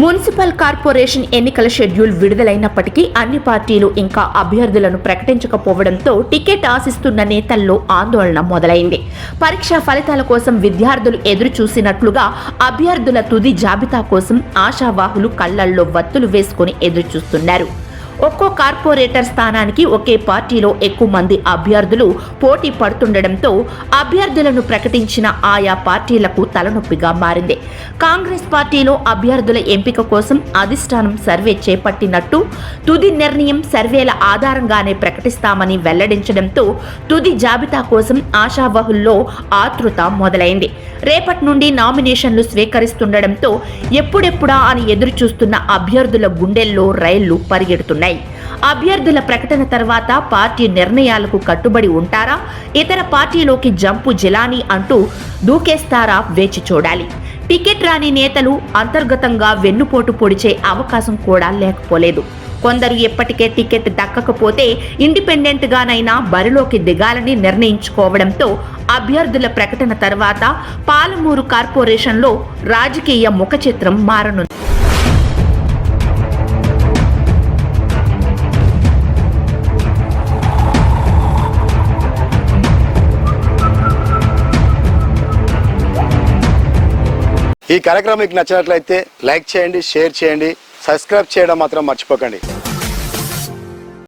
Municipal corporation ఎన్నికల schedule విడుదలైనప్పటికీ అన్ని పార్టీలు ఇంకా అభ్యర్థులను ప్రకటించకపోవడంతో టికెట్ ఆశిస్తున్న నేతల్లో ఆందోళన మొదలైంది. పరీక్షా ఫలితాల కోసం విద్యార్థులు ఎదురు చూసినట్లుగా అభ్యర్థుల తుది జాబితా కోసం ఆశావాహులు కళ్ళల్లో వత్తులు వేసుకుని ఎదురు చూస్తున్నారు ఒక్కో కార్పొరేటర్ స్థానానికి ఒకే పార్టీలో ఎక్కువ మంది అభ్యర్థులు పోటీ పడుతుండటంతో అభ్యర్థులను ప్రకటించిన ఆయా పార్టీలకు తలనొప్పిగా మారింది. కాంగ్రెస్ పార్టీలో అభ్యర్థుల ఎంపిక కోసం అధిష్టానం సర్వే చేపట్టినట్టు తుది నిర్ణయం సర్వేల ఆధారంగానే ప్రకటిస్తామని వెల్లడించడంతో తుది జాబితా కోసం ఆశావహుల్లో ఆతృత మొదలైంది. రేపటి నుండి నామినేషన్లు స్వీకరిస్తుండటంతో ఎప్పుడెప్పుడా అని ఎదురు చూస్తున్న అభ్యర్థుల గుండెల్లో రైళ్ళు పరిగెడుతున్నాయి. అభ్యర్థుల ప్రకటన తర్వాత పార్టీ నిర్ణయాలకు కట్టుబడి ఉంటారా? ఇతర పార్టీలోకి జంపు జిలాని అంటూ దూకేస్తారా వేచి చూడాలి. టికెట్ రాని నేతలు అంతర్గతంగా వెన్నుపోటు పొడిచే అవకాశం కూడా లేకపోలేదు. కొందరు ఎప్పటికే టికెట్ దక్కకపోతే ఇండిపెండెంట్ గానైనా బరిలోకి దిగాలని నిర్ణయించుకోవడంతో అభ్యర్థుల ప్రకటన తర్వాత పాలమూరు కార్పొరేషన్లో రాజకీయ ముఖ చిత్రం మారనుంది. ఈ కార్యక్రమం మీకు నచ్చినట్లయితే లైక్ చేయండి షేర్ చేయండి సబ్స్క్రైబ్ చేయడం మాత్రం మర్చిపోకండి.